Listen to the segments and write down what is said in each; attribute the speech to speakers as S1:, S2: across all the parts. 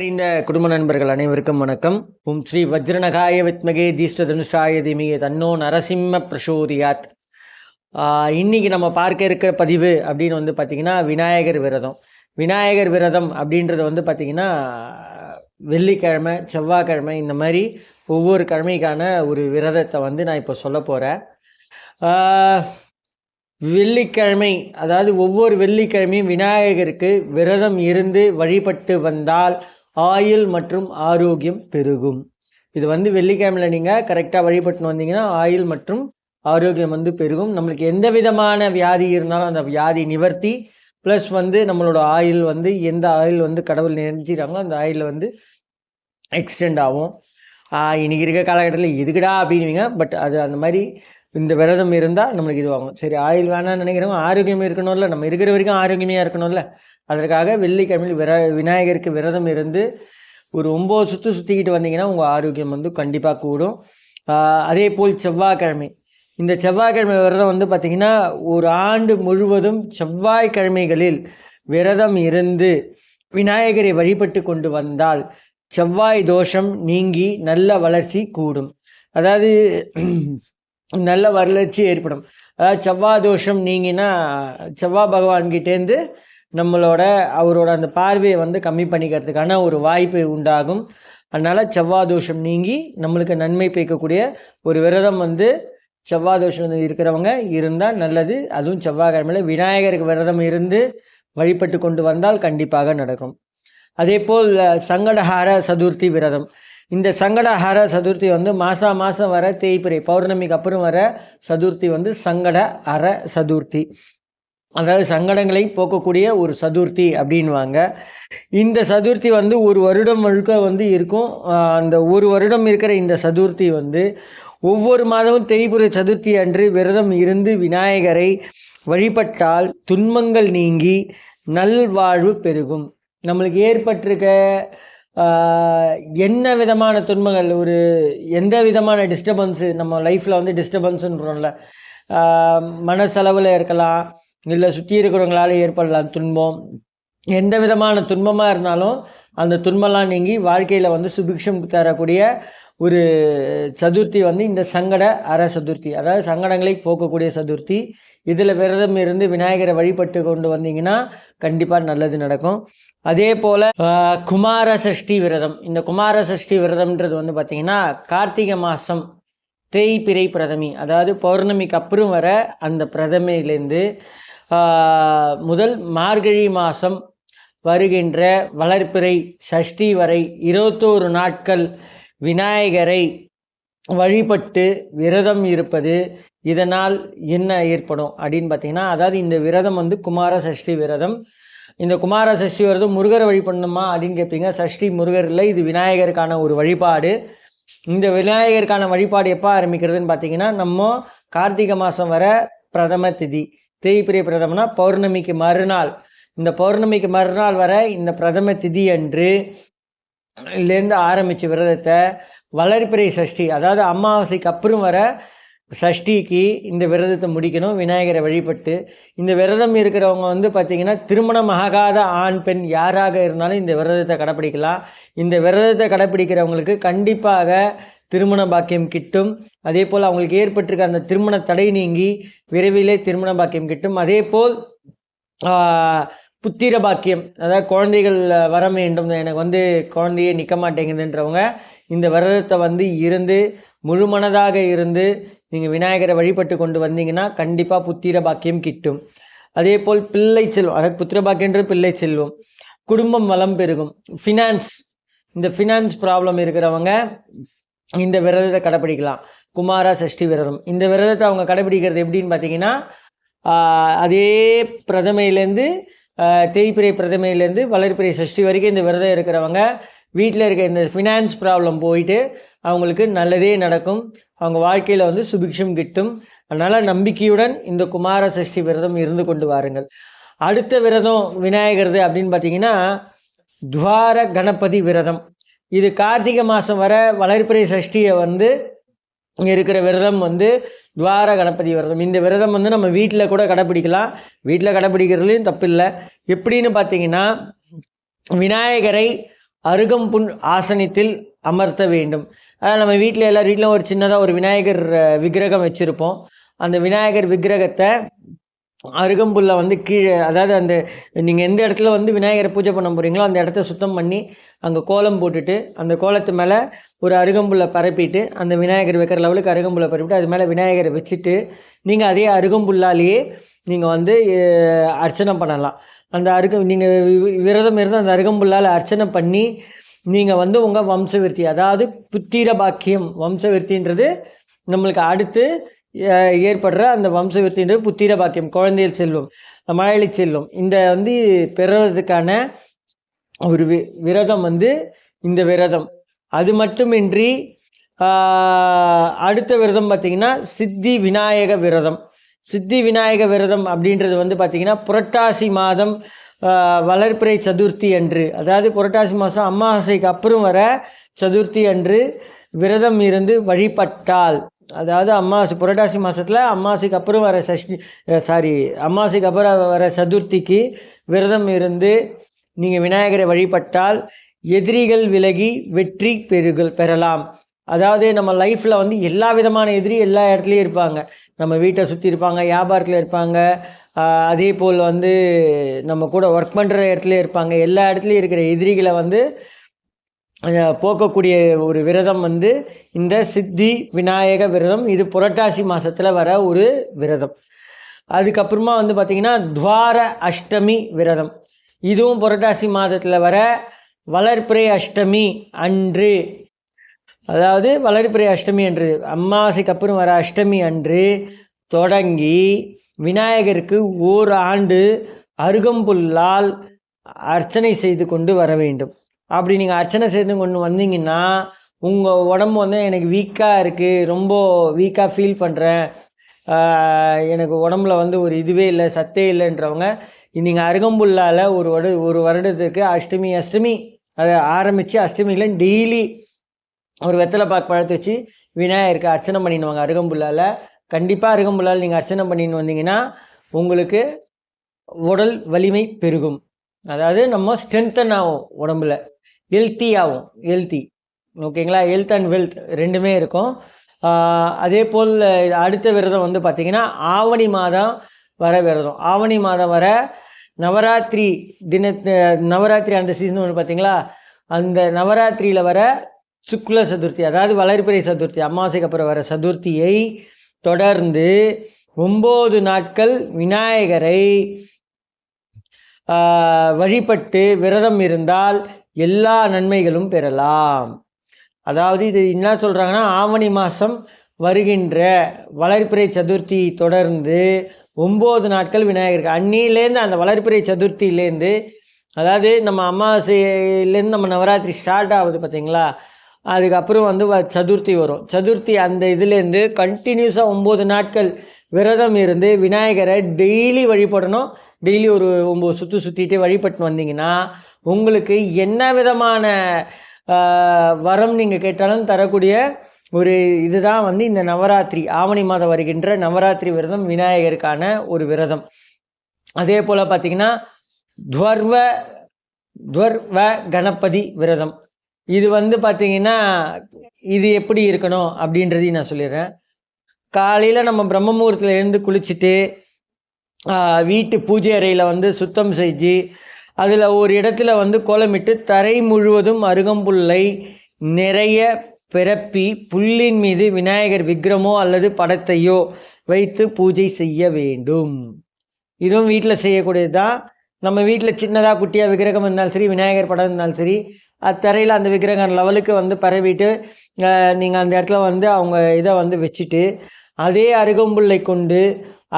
S1: அறிந்த குடும்ப நண்பர்கள் அனைவருக்கும் வணக்கம். உம் ஸ்ரீ வஜ்ரநகாய வித்மகே தீஷ்ட தனுஷாய திமிகே தன்னோ நரசிம்ம பிரசோதியாத். இன்னைக்கு நம்ம பார்க்க இருக்கிற பதிவு அப்படின்னு வந்து பார்த்திங்கன்னா விநாயகர் விரதம். விநாயகர் விரதம் அப்படின்றது வந்து பார்த்திங்கன்னா வெள்ளிக்கிழமை செவ்வாய்க்கிழமை இந்த மாதிரி ஒவ்வொரு கிழமைக்கான ஒரு விரதத்தை வந்து நான் இப்போ சொல்ல போகிறேன் வெள்ளிக்கிழமை அதாவது ஒவ்வொரு வெள்ளிக்கிழமையும் விநாயகருக்கு விரதம் இருந்து வழிபட்டு வந்தால் ஆயுள் மற்றும் ஆரோக்கியம் பெருகும். இது வந்து வெள்ளிக்கிழமையில் நீங்கள் கரெக்டாக வழிபட்டு வந்தீங்கன்னா ஆயுள் மற்றும் ஆரோக்கியம் வந்து பெருகும். நம்மளுக்கு எந்த விதமான வியாதி இருந்தாலும் அந்த வியாதி நிவர்த்தி ப்ளஸ் வந்து நம்மளோட ஆயில் வந்து எந்த ஆயில் வந்து கடவுள் நினைச்சிட்டாங்களோ அந்த ஆயில் வந்து எக்ஸ்டெண்ட் ஆகும். இன்னைக்கு இருக்க காலகட்டத்தில் எதுக்குடா அப்படின்னுவீங்க. பட் அது அந்த மாதிரி இந்த விரதம் இருந்தால் நம்மளுக்கு இதுவாகும் சரி ஆயில் வேணாம்னு நினைக்கிறவங்க ஆரோக்கியம் இருக்கணும்ல. நம்ம இருக்கிற வரைக்கும் ஆரோக்கியமாக இருக்கணும்ல. அதற்காக வெள்ளிக்கிழமையில் விர விநாயகருக்கு விரதம் இருந்து ஒரு ஒம்பது சுற்று சுற்றிக்கிட்டு வந்தீங்கன்னா உங்கள் ஆரோக்கியம் வந்து கண்டிப்பாக கூடும். அதே போல் செவ்வாய்க்கிழமை. இந்த செவ்வாய்க்கிழமை விரதம் வந்து பார்த்திங்கன்னா ஒரு ஆண்டு முழுவதும் செவ்வாய்க்கிழமைகளில் விரதம் இருந்து விநாயகரை வழிபட்டு கொண்டு வந்தால் செவ்வாய் தோஷம் நீங்கி நல்ல வளர்ச்சி கூடும். அதாவது நல்ல வரலட்சி ஏற்படும். அதாவது செவ்வாய் தோஷம் நீங்கினா செவ்வாய் பகவான்கிட்டேருந்து நம்மளோட அவரோட அந்த பார்வையை வந்து கம்மி பண்ணிக்கிறதுக்கான ஒரு வாய்ப்பு உண்டாகும். அதனால் செவ்வாய் தோஷம் நீங்கி நம்மளுக்கு நன்மை பயக்கக்கூடிய ஒரு விரதம் வந்து செவ்வாய் தோஷம் இருக்கிறவங்க இருந்தால் நல்லது. அதுவும் செவ்வாய்க்கிழமையில் விநாயகருக்கு விரதம் இருந்து வழிபட்டு கொண்டு வந்தால் கண்டிப்பாக நடக்கும். அதே போல் சங்கடஹார சதுர்த்தி விரதம். இந்த சங்கடஹார சதுர்த்தி வந்து மாதம் மாதம் வர தேய்பிரை பௌர்ணமிக்கு அப்புறம் வர சதுர்த்தி வந்து சங்கட அற சதுர்த்தி. அதாவது சங்கடங்களை போக்கக்கூடிய ஒரு சதுர்த்தி அப்படின்வாங்க இந்த சதுர்த்தி வந்து ஒரு வருடம் முழுக்க வந்து இருக்கும். அந்த ஒரு வருடம் இருக்கிற இந்த சதுர்த்தி வந்து ஒவ்வொரு மாதமும் தேய்புரை சதுர்த்தி அன்று விரதம் இருந்து விநாயகரை வழிபட்டால் துன்பங்கள் நீங்கி நல்வாழ்வு பெருகும். நம்மளுக்கு ஏற்பட்டிருக்க என்ன விதமான துன்பங்கள்? ஒரு எந்த விதமான டிஸ்டர்பன்ஸு நம்ம லைஃப்பில் வந்து டிஸ்டர்பன்ஸுன்றோம்ல மனசளவில் இருக்கலாம் இல்லை சுற்றி இருக்கிறவங்களால ஏற்படலாம் துன்பம். எந்த விதமான துன்பமாக இருந்தாலும் அந்த துன்பம்லாம் நீங்கி வாழ்க்கையில் வந்து சுபிக்ஷம் தரக்கூடிய ஒரு சதுர்த்தி வந்து இந்த சங்கட அற சதுர்த்தி. அதாவது சங்கடங்களை போக்கக்கூடிய சதுர்த்தி. இதில் விரதம் இருந்து விநாயகரை வழிபட்டு கொண்டு வந்தீங்கன்னா கண்டிப்பாக நல்லது நடக்கும். அதே போல் குமார சஷ்டி விரதம். இந்த குமார சஷ்டி விரதம்ன்றது வந்து பார்த்திங்கன்னா கார்த்திகை மாதம் தேய்பிரை பிரதமி. அதாவது பௌர்ணமிக்கு அப்புறம் வர அந்த பிரதமையிலேருந்து முதல் மார்கழி மாதம் வருகின்ற வளர்ப்பிறை சஷ்டி வரை இருபத்தோரு நாட்கள் விநாயகரை வழிபட்டு விரதம் இருப்பது இதனால் என்ன ஏற்படும் அப்படின்னு பார்த்தீங்கன்னா அதாவது இந்த விரதம் வந்து குமார சஷ்டி விரதம். இந்த குமார சஷ்டி விரதம் முருகரை வழிபடணுமா அப்படின்னு கேட்பீங்க சஷ்டி முருகர் இல்லை இது விநாயகருக்கான ஒரு வழிபாடு. இந்த விநாயகருக்கான வழிபாடு எப்போ ஆரம்பிக்கிறதுன்னு பார்த்தீங்கன்னா நம்ம கார்த்திகை மாதம் வர பிரதம திதி. தேய்பிரிய பிரதமனா பௌர்ணமிக்கு மறுநாள். இந்த பௌர்ணமிக்கு மறுநாள் வர இந்த பிரதம திதி அன்று இருந்து ஆரம்பித்த விரதத்தை வளர்ப்பிறை சஷ்டி அதாவது அமாவாசைக்கு அப்புறம் வர சஷ்டிக்கு இந்த விரதத்தை முடிக்கணும் விநாயகரை வழிபட்டு. இந்த விரதம் இருக்கிறவங்க வந்து பார்த்திங்கன்னா திருமணம் ஆகாத ஆண் பெண் யாராக இருந்தாலும் இந்த விரதத்தை கடைப்பிடிக்கலாம். இந்த விரதத்தை கடைப்பிடிக்கிறவங்களுக்கு கண்டிப்பாக திருமண பாக்கியம் கிட்டும். அதே போல் அவங்களுக்கு ஏற்பட்டிருக்க அந்த திருமண தடை நீங்கி விரைவிலே திருமண பாக்கியம் கிட்டும். அதே போல் புத்திர பாக்கியம் அதாவது குழந்தைகள் வர வேண்டும். எனக்கு வந்து குழந்தையே நிற்க மாட்டேங்குதுன்றவங்க இந்த விரதத்தை வந்து இருந்து முழு மனதாக இருந்து நீங்கள் விநாயகரை வழிபட்டு கொண்டு வந்தீங்கன்னா கண்டிப்பாக புத்திர பாக்கியம் கிட்டும். அதே போல் பிள்ளை செல்வம். அதாவது புத்திர பாக்கியன்ற பிள்ளை செல்வம். குடும்பம் வளம் பெருகும். ஃபினான்ஸ் இந்த ஃபினான்ஸ் ப்ராப்ளம் இருக்கிறவங்க இந்த விரதத்தை கடைப்பிடிக்கலாம். குமாரா சஷ்டி விரதம். இந்த விரதத்தை அவங்க கடைப்பிடிக்கிறது எப்படின்னு பார்த்தீங்கன்னா அதே பிரதமையிலேருந்து தேய்பிரை பிரதமையிலேருந்து வளர்பிறை சஷ்டி வரைக்கும் இந்த விரதம் இருக்கிறவங்க வீட்டில் இருக்க இந்த ஃபினான்ஸ் ப்ராப்ளம் போயிட்டு அவங்களுக்கு நல்லதே நடக்கும். அவங்க வாழ்க்கையில் வந்து சுபிக்ஷம் கிட்டும். அதனால் நம்பிக்கையுடன் இந்த குமார சஷ்டி விரதம் இருந்து கொண்டு வாருங்கள். அடுத்த விரதம் விநாயகரது அப்படின்னு பார்த்தீங்கன்னா துவார கணபதி விரதம். இது கார்த்திகை மாதம் வர வளர்பிறை சஷ்டியை வந்து இருக்கிற விரதம் வந்து துவார கணபதி விரதம். இந்த விரதம் வந்து நம்ம வீட்டில் கூட கடைப்பிடிக்கலாம் வீட்டில் கடைப்பிடிக்கிறதுலையும் தப்பில்லை. எப்படின்னு பார்த்தீங்கன்னா விநாயகரை அருகம்புல் ஆசனத்தில் அமர்த்த வேண்டும். அதாவது நம்ம வீட்டில் எல்லார் வீட்டிலும் ஒரு சின்னதாக ஒரு விநாயகர் விக்கிரகம் வச்சுருப்போம். அந்த விநாயகர் விக்கிரகத்தை அருகம்புல்ல வந்து கீழே அதாவது அந்த நீங்கள் எந்த இடத்துல வந்து விநாயகரை பூஜை பண்ண போகிறீங்களோ அந்த இடத்த சுத்தம் பண்ணி அங்கே கோலம் போட்டுட்டு அந்த கோலத்து மேலே ஒரு அருகம்புல்லை பரப்பிட்டு அந்த விநாயகர் வைக்கிற லெவலுக்கு அருகம்புல்லை பரப்பிட்டு அது மேலே விநாயகரை வச்சுட்டு நீங்கள் அதே அருகம்புல்லாலேயே நீங்கள் வந்து அர்ச்சனை பண்ணலாம். அந்த அருக நீங்கள் விரதம் இருந்து அந்த அருகம்புல்லால் அர்ச்சனை பண்ணி நீங்கள் வந்து உங்கள் வம்சவிருத்தி அதாவது புத்திர பாக்கியம் வம்சவிருத்தின்றது நம்மளுக்கு அடுத்து ஏற்படுற அந்த வம்சவிருத்தின்றது புத்திர பாக்கியம் குழந்தையில் செல்வம் மழலை செல்வம் இந்த வந்து பெறுவதற்கான ஒரு வி விரதம் வந்து இந்த விரதம். அது மட்டுமின்றி அடுத்த விரதம் பார்த்திங்கன்னா சித்தி விநாயக விரதம். சித்தி விநாயக விரதம் அப்படின்றது வந்து பார்த்திங்கன்னா புரட்டாசி மாதம் வளர்ப்பிறை சதுர்த்தி அன்று. அதாவது புரட்டாசி மாதம் அமாவாசைக்கு அப்புறம் வர சதுர்த்தி அன்று விரதம் இருந்து வழிபட்டால். அதாவது அம்மாசி புரட்டாசி மாதத்தில் அம்மாசிக்கு அப்புறம் வர சஷ்டி சாரி அம்மாசிக்கு அப்புறம் வர சதுர்த்திக்கு விரதம் இருந்து நீங்கள் விநாயகரை வழிபட்டால் எதிரிகள் விலகி வெற்றி பெறுகள் பெறலாம். அதாவது நம்ம லைஃப்பில் வந்து எல்லா விதமான எதிரி எல்லா இடத்துலையும் இருப்பாங்க. நம்ம வீட்டை சுற்றி இருப்பாங்க வியாபாரத்தில் இருப்பாங்க அதே போல் வந்து நம்ம கூட ஒர்க் பண்ணுற இடத்துல இருப்பாங்க. எல்லா இடத்துலையும் இருக்கிற எதிரிகளை வந்து போக்கக்கூடிய ஒரு விரதம் வந்து இந்த சித்தி விநாயக விரதம். இது புரட்டாசி மாதத்தில் வர ஒரு விரதம். அதுக்கப்புறமா வந்து பார்த்திங்கன்னா துவார அஷ்டமி விரதம். இதுவும் புரட்டாசி மாதத்தில் வர வளர்ப்பிறை அஷ்டமி அன்று. அதாவது வளர்ப்பிறை அஷ்டமி அன்று. அமாவாசைக்கு அப்புறம் வர அஷ்டமி அன்று தொடங்கி விநாயகருக்கு ஓர் ஆண்டு அருகம்புல்லால் அர்ச்சனை செய்து கொண்டு வர வேண்டும். அப்படி நீங்கள் அர்ச்சனை செய்து கொண்டு வந்தீங்கன்னா உங்கள் உடம்பு வந்து எனக்கு வீக்காக இருக்குது ரொம்ப வீக்காக ஃபீல் பண்ணுறேன் எனக்கு உடம்புல வந்து ஒரு இதுவே இல்லை சத்தே இல்லைன்றவங்க நீங்கள் அருகம்புல்லால் ஒரு வடு ஒரு வருடத்துக்கு அஷ்டமி அஷ்டமி அதை ஆரம்பித்து அஷ்டமியில் டெய்லி ஒரு வெத்தலை பாக்கு பழத்தை வச்சு விநாயகருக்கு அர்ச்சனை பண்ணிடுவாங்க அருகம்புல்லால். கண்டிப்பாக அருகம்புல்லால் நீங்கள் அர்ச்சனை பண்ணின்னு வந்தீங்கன்னா உங்களுக்கு உடல் வலிமை பெருகும். அதாவது நம்ம ஸ்ட்ரென்தன் ஆகும் உடம்புல. ஹெல்த்தி ஆகும் ஹெல்த்தி ஓகேங்களா ஹெல்த் அண்ட் வெல்த் ரெண்டுமே இருக்கும். அதே போல் அடுத்த விரதம் வந்து பார்த்திங்கன்னா ஆவணி மாதம் வர விரதம். ஆவணி மாதம் வர நவராத்திரி தின நவராத்திரி அந்த சீசன் ஒன்று பார்த்தீங்களா அந்த நவராத்திரியில் வர சுக்ல சதுர்த்தி அதாவது வளர்பிறை சதுர்த்தி அமாவாசைக்கு அப்புறம் வர சதுர்த்தியை தொடர்ந்து ஒம்பது நாட்கள் விநாயகரை வழிபட்டு விரதம் இருந்தால் எல்லா நன்மைகளும் பெறலாம். அதாவது இது என்ன சொல்கிறாங்கன்னா ஆவணி மாதம் வருகின்ற வளர்ப்பிறை சதுர்த்தி தொடர்ந்து ஒம்பது நாட்கள் விநாயகருக்கு அன்னிலேருந்து அந்த வளர்ப்பிறை சதுர்த்தியிலேருந்து அதாவது நம்ம அமாவாசையிலேருந்து நம்ம நவராத்திரி ஸ்டார்ட் ஆகுது பார்த்தீங்களா அதுக்கப்புறம் வந்து வ- சதுர்த்தி வரும். சதுர்த்தி அந்த இதுலேருந்து கண்டினியூஸாக ஒம்பது நாட்கள் விரதம் இருந்து விநாயகரை டெய்லி வழிபடணும். டெய்லி ஒரு ஒம்பது சுற்றி சுற்றிட்டு வழிபட்டு வந்தீங்கன்னா உங்களுக்கு என்ன விதமான வரம் நீங்கள் கேட்டாலும் தரக்கூடிய ஒரு இதுதான் வந்து இந்த நவராத்திரி ஆவணி மாதம் வருகின்ற நவராத்திரி விரதம் விநாயகருக்கான ஒரு விரதம். அதே போல் பார்த்தீங்கன்னா துவர்வ துவர்வ கணபதி விரதம். இது வந்து பார்த்தீங்கன்னா இது எப்படி இருக்கணும் அப்படின்றதையும் நான் சொல்லிடுறேன். காலையில் நம்ம பிரம்ம முகூர்த்தத்தில் எழுந்து குளிச்சுட்டு வீட்டு பூஜை அறையில் வந்து சுத்தம் செஞ்சு அதில் ஒரு இடத்துல வந்து கோலமிட்டு தரை முழுவதும் அருகம்புல்லை நிறைய பிறப்பி புல்லின் மீது விநாயகர் விக்கிரமோ அல்லது படத்தையோ வைத்து பூஜை செய்ய வேண்டும். இதுவும் வீட்டில் செய்யக்கூடியது தான் நம்ம வீட்டில் சின்னதாக குட்டியாக விக்கிரகம் இருந்தாலும் சரி விநாயகர் படம் இருந்தாலும் சரி அத்தரையில் அந்த விக்கிரகம் லெவலுக்கு வந்து பரவிட்டு நீங்கள் அந்த இடத்துல வந்து அவங்க இதை வந்து வச்சுட்டு அதே அருகம்புல்லை கொண்டு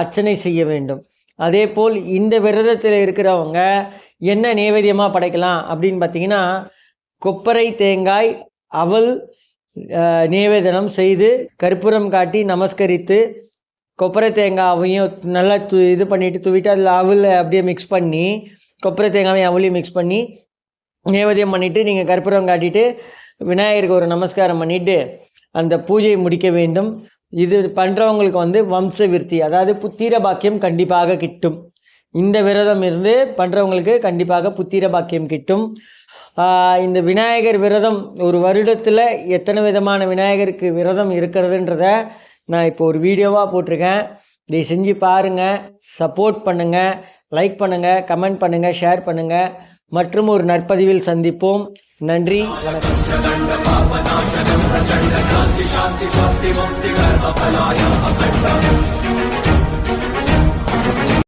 S1: அர்ச்சனை செய்ய வேண்டும். அதே போல் இந்த விரதத்தில் இருக்கிறவங்க என்ன நைவேத்தியமாக படைக்கலாம் அப்படின்னு பார்த்தீங்கன்னா கொப்பரை தேங்காய் அவல் நிவேதனம் செய்து கற்பூரம் காட்டி நமஸ்கரித்து கொப்பரை தேங்காவையும் நல்லா து இது பண்ணிவிட்டு தூவிட்டு அதில் அவல் அப்படியே மிக்ஸ் பண்ணி கொப்பரை தேங்காவையும் அவளையும் மிக்ஸ் பண்ணி நேவதியம் பண்ணிவிட்டு நீங்கள் கற்பூரம் காட்டிட்டு விநாயகருக்கு ஒரு நமஸ்காரம் பண்ணிவிட்டு அந்த பூஜையை முடிக்க வேண்டும். இது பண்ணுறவங்களுக்கு வந்து வம்ச விருத்தி அதாவது புத்திர பாக்கியம் கண்டிப்பாக கிட்டும். இந்த விரதம் இருந்து பண்ணுறவங்களுக்கு கண்டிப்பாக புத்திர பாக்கியம் கிட்டும். இந்த விநாயகர் விரதம் ஒரு வருடத்தில் எத்தனை விதமான விநாயகருக்கு விரதம் இருக்கிறதுன்றத நான் இப்போ ஒரு வீடியோவாக போட்டிருக்கேன். இதை செஞ்சு பாருங்கள் சப்போர்ட் பண்ணுங்கள் லைக் பண்ணுங்கள் கமெண்ட் பண்ணுங்கள் ஷேர் பண்ணுங்கள் மற்றும் ஒரு நற்பதிவில் சந்திப்போம். நன்றி வணக்கம்.